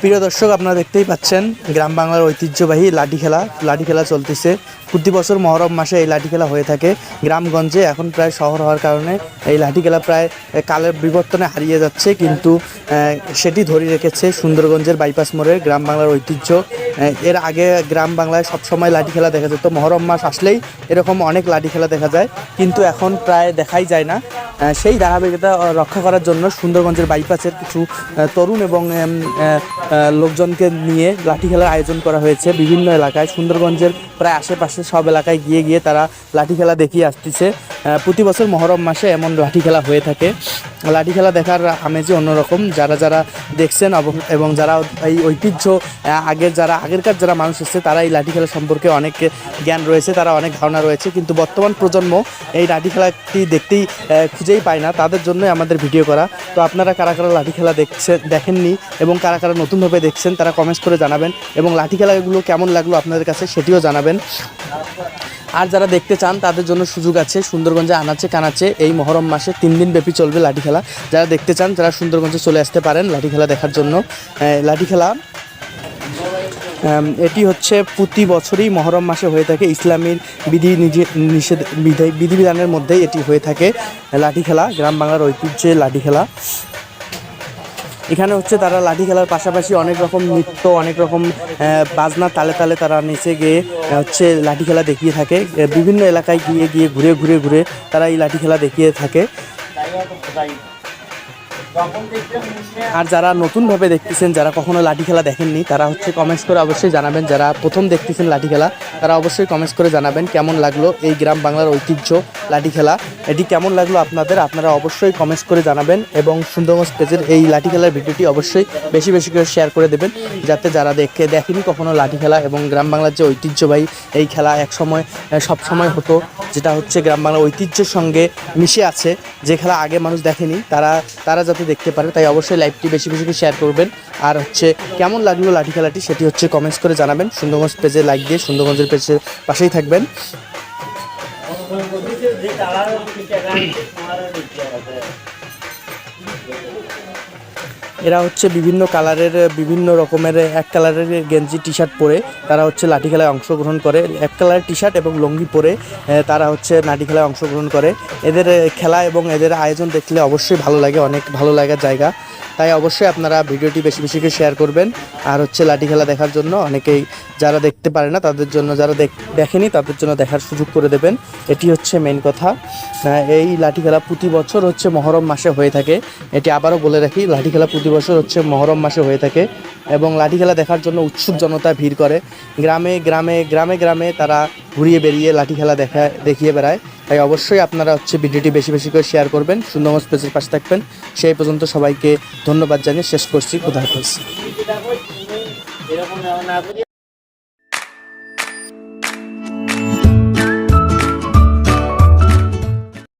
প্রিয় দর্শক, আপনারা দেখতেই পাচ্ছেন, গ্রাম বাংলার ঐতিহ্যবাহী লাঠি খেলা লাঠি খেলা চলতেছে। প্রতি বছর মহরম মাসে এই লাঠি খেলা হয়ে থাকে। গ্রামগঞ্জে এখন প্রায় শহর হওয়ার কারণে এই লাঠি খেলা প্রায় কালের বিবর্তনে হারিয়ে যাচ্ছে। কিন্তু সেটি ধরে রেখেছে সুন্দরগঞ্জের বাইপাস মোড়ের গ্রাম বাংলার ঐতিহ্য। এর আগে গ্রাম বাংলায় সবসময় লাঠি খেলা দেখা যেত। মহরম মাস আসলেই এরকম অনেক লাঠি খেলা দেখা যায়। কিন্তু এখন প্রায় দেখাই যায় না। সেই ধারাবাহিকতা রক্ষা করার জন্য সুন্দরগঞ্জের বাইপাসের কিছু তরুণ এবং লোকজনকে নিয়ে লাঠি খেলার আয়োজন করা হয়েছে বিভিন্ন এলাকায়। সুন্দরগঞ্জের প্রায় আশেপাশে সব এলাকায় গিয়ে গিয়ে তারা লাঠি খেলা দেখিয়ে আসতেছে। প্রতি বছর মহরম মাসে এমন লাঠি খেলা হয়ে থাকে। লাঠি খেলা দেখার আমেজই অন্যরকম। যারা যারা দেখছেন এবং যারা এই ঐতিহ্য আগের যারা আগেরকার যারা মানুষ এসেছে, তারা এই লাঠি খেলা সম্পর্কে অনেক জ্ঞান রয়েছে, তারা অনেক ধারণা রয়েছে। কিন্তু বর্তমান প্রজন্ম এই লাঠি খেলাটি দেখতেই খুঁজেই পায় না। তাদের জন্যই আমাদের ভিডিও করা। তো আপনারা কারা কারা লাঠি খেলা দেখছেন দেখেননি এবং কারা কারা নতুনভাবে দেখছেন, তারা কমেন্টস করে জানাবেন। এবং লাঠি খেলাগুলো কেমন লাগল আপনাদের কাছে, সেটিও জানাবেন। আর যারা দেখতে চান, তাদের জন্য সুযোগ আছে। সুন্দরগঞ্জে আনাচে কানাচে এই মহরম মাসে তিন দিন ব্যাপী চলবে লাঠি খেলা। যারা দেখতে চান, তারা সুন্দরগঞ্জে চলে আসতে পারেন লাঠি খেলা দেখার জন্য। লাঠি খেলা এটি হচ্ছে প্রতি বছরই মহরম মাসে হয়ে থাকে। ইসলামীর বিধি নিষেধ, বিধি- বিধিবিধানের মধ্যেই এটি হয়ে থাকে লাঠি খেলা, গ্রাম বাংলার ঐতিহ্যে লাঠি খেলা। এখানে হচ্ছে তারা লাঠি খেলার পাশাপাশি অনেক রকম নৃত্য, অনেক রকম বাজনা তালে তালে তারা নিচে গিয়ে হচ্ছে লাঠি খেলা দেখিয়ে থাকে। বিভিন্ন এলাকায় গিয়ে গিয়ে ঘুরে ঘুরে ঘুরে তারা এই লাঠি খেলা দেখিয়ে থাকে। আর যারা নতুনভাবে দেখতেছেন, যারা কখনো লাঠি খেলা দেখেননি, তারা হচ্ছে কমেন্টস করে অবশ্যই জানাবেন। যারা প্রথম দেখতেছেন লাঠি খেলা, তারা অবশ্যই কমেন্টস করে জানাবেন কেমন লাগল এই গ্রাম বাংলার ঐতিহ্য লাঠি খেলা। এটি কেমন লাগল আপনাদের, আপনারা অবশ্যই কমেন্টস করে জানাবেন এবং সুন্দরগঞ্জ পেজের এই লাঠি খেলার ভিডিওটি অবশ্যই বেশি বেশি করে শেয়ার করে দেবেন, যাতে যারা দেখে দেখেনি কখনো লাঠি খেলা এবং গ্রাম বাংলার যে ঐতিহ্যবাহী এই খেলা এক সময়, সব সময় হতো, যেটা হচ্ছে গ্রাম বাংলার ঐতিহ্যের সঙ্গে মিশে আছে। যে খেলা আগে মানুষ দেখেনি, তারা তারা যাতে দেখতে পারে তাই অবশ্যই লাইভটি বেশি বেশি করে শেয়ার করবেন। আর হচ্ছে, কেমন লাগল লাঠি খেলাটি সেটি হচ্ছে কমেন্টস করে জানাবেন। সুন্দরগঞ্জ পেজে লাইক দিয়ে সুন্দরগঞ্জের পেজের পাশেই থাকবেন। এরা হচ্ছে বিভিন্ন কালারের, বিভিন্ন রকমের, এক কালারের গেঞ্জি টি শার্ট পরে তারা হচ্ছে লাঠি খেলায় অংশগ্রহণ করে। এক কালারের টি শার্ট এবং লুঙ্গি পরে তারা হচ্ছে লাঠি খেলায় অংশগ্রহণ করে। এদের খেলা এবং এদের আয়োজন দেখলে অবশ্যই ভালো লাগে, অনেক ভালো লাগার জায়গা। তাই অবশ্যই আপনারা ভিডিওটি বেশি বেশি করে শেয়ার করবেন। আর হচ্ছে লাঠি খেলা দেখার জন্য অনেকেই যারা দেখতে পারে না, তাদের জন্য যারা দেখ- দেখেনি, তাদের জন্য দেখার সুযোগ করে দেবেন। এটি হচ্ছে মেন কথা। এই লাঠি খেলা প্রতি বছর হচ্ছে মহরম মাসে হয়ে থাকে। এটি আবারও বলে রাখি, লাঠি খেলা প্রতি বছর হচ্ছে মহরম মাসে হয়ে থাকে এবং লাঠি খেলা দেখার জন্য উৎসুক জনতা ভিড় করে। গ্রামে গ্রামে গ্রামে গ্রামে তারা ঘুরিয়ে বেরিয়ে লাঠি খেলা দেখা, দেখিয়ে বেড়ায়। তাই অবশ্যই আপনারা হচ্ছে ভিডিওটি বেশি বেশি করে শেয়ার করবেন। সুন্দরগঞ্জ পেজের পাশে থাকবেন। সেই পর্যন্ত সবাইকে ধন্যবাদ জানিয়ে শেষ করছি। খুদা হাফেজ।